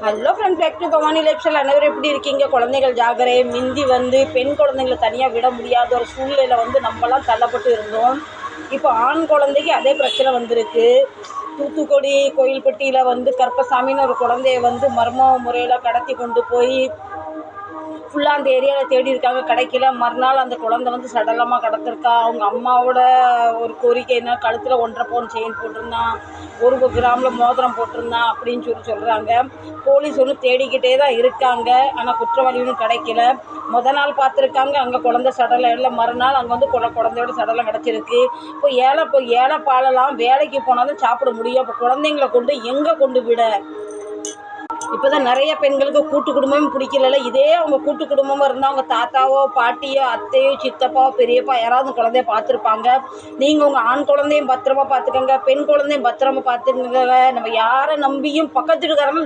Hello friend back to Bhavani lifestyle அனைவரும் எப்படி இருக்கீங்க? குழந்தைகள் ஜாகரே மிந்தி வந்து பெண் குழந்தைங்களை தனியாக விட முடியாத ஒரு சூழ்நிலையில் வந்து நம்மலாம் தள்ளப்பட்டு இருந்தோம். இப்போ ஆண் குழந்தைக்கு அதே பிரச்சனை வந்திருக்கு. தூத்துக்குடி கோயில்பட்டியில் வந்து கற்பசாமின்னு ஒரு குழந்தைய வந்து மர்ம முறையில் கடத்தி கொண்டு போய் ஃபுல்லாக அந்த ஏரியாவில் தேடி இருக்காங்க. கிடைக்கல. மறுநாள் அந்த குழந்தை வந்து சடலமாக கிடந்திருக்கா அவங்க அம்மாவோட ஒரு கோரிக்கைனா கழுத்தில் ஒன்றரை பவுன் செயின் போட்டிருந்தான் ஒரு கிராமில் மோதிரம் போட்டிருந்தான் அப்படின்னு சொல்லி சொல்கிறாங்க போலீஸ் ஒன்றும் தேடிக்கிட்டே தான் இருக்காங்க. ஆனால் குற்றவாளி ஒன்றும் கிடைக்கல. முத நாள் பார்த்துருக்காங்க. அங்கே குழந்தை சடலம் இல்லை. மறுநாள் அங்கே வந்து குழ குழந்தையோட சடலம் கிடச்சிருக்கு. இப்போ ஏழை இப்போ ஏழை பாலெல்லாம் வேலைக்கு போனால் தான் சாப்பிட முடியும். இப்போ குழந்தைங்கள கொண்டு எங்கே கொண்டு விட? இப்போ தான் நிறைய பெண்களுக்கு கூட்டு குடும்பமும் பிடிக்கல இதே அவங்க கூட்டு குடும்பமாக இருந்தால் அவங்க தாத்தாவோ பாட்டியோ அத்தையோ சித்தப்பாவோ பெரியப்பா யாராவது குழந்தைய பார்த்துருப்பாங்க. நீங்கள் உங்கள் ஆண் குழந்தையும் பத்திரமா பார்த்துக்கோங்க பெண் குழந்தையும் பத்திரமா பார்த்துக்கோங்க. நம்ம யாரை நம்பியும் பக்கத்து வீட்டுக்காரங்களும்